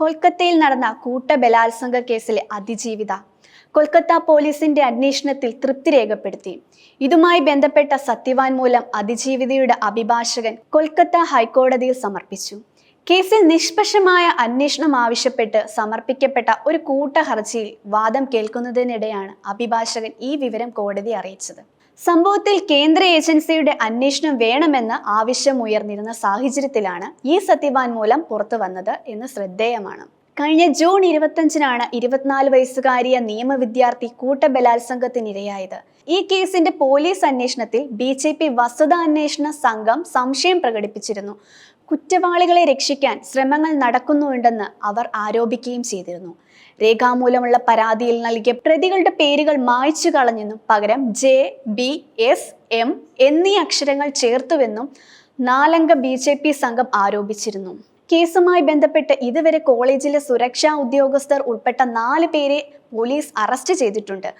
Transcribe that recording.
കൊൽക്കത്തയിൽ നടന്ന കൂട്ടബലാത്സംഗ കേസിലെ അതിജീവിത കൊൽക്കത്ത പോലീസിന്റെ അന്വേഷണത്തിൽ തൃപ്തി രേഖപ്പെടുത്തി. ഇതുമായി ബന്ധപ്പെട്ട സത്യവാൻമൂലം അതിജീവിതയുടെ അഭിഭാഷകൻ കൊൽക്കത്ത ഹൈക്കോടതിയിൽ സമർപ്പിച്ചു. കേസിൽ നിഷ്പക്ഷമായ അന്വേഷണം ആവശ്യപ്പെട്ട് സമർപ്പിക്കപ്പെട്ട ഒരു കൂട്ട ഹർജിയിൽ വാദം കേൾക്കുന്നതിനിടെയാണ് അഭിഭാഷകൻ ഈ വിവരം കോടതി അറിയിച്ചത്. സംഭവത്തിൽ കേന്ദ്ര ഏജൻസിയുടെ അന്വേഷണം ആവശ്യം ഉയർന്നിരുന്ന സാഹചര്യത്തിലാണ് ഈ സത്യവാങ്മൂലം പുറത്തു വന്നത് എന്ന് ശ്രദ്ധേയമാണ്. കഴിഞ്ഞ ജൂൺ ഇരുപത്തഞ്ചിനാണ് ഇരുപത്തിനാല് വയസ്സുകാരിയ നിയമ വിദ്യാർത്ഥി കൂട്ടബലാത്സംഗത്തിനിരയായത്. ഈ കേസിന്റെ പോലീസ് അന്വേഷണത്തിൽ ബി ജെ പി വസ്തുതാന്വേഷണ സംഘം സംശയം പ്രകടിപ്പിച്ചിരുന്നു. കുറ്റവാളികളെ രക്ഷിക്കാൻ ശ്രമങ്ങൾ നടക്കുന്നുണ്ടെന്ന് അവർ ആരോപിക്കുകയും ചെയ്തിരുന്നു. രേഖാമൂലമുള്ള പരാതിയിൽ നൽകിയ പ്രതികളുടെ പേരുകൾ മായ്ച്ചു കളഞ്ഞെന്നും പകരം ജെ ബി എസ് എം എന്നീ അക്ഷരങ്ങൾ ചേർത്തുവെന്നും നാലംഗ ബി ജെ പി സംഘം ആരോപിച്ചിരുന്നു. കേസുമായി ബന്ധപ്പെട്ട് ഇതുവരെ കോളേജിലെ സുരക്ഷാ ഉദ്യോഗസ്ഥർ ഉൾപ്പെട്ട നാല് പേരെ പോലീസ് അറസ്റ്റ് ചെയ്തിട്ടുണ്ട്.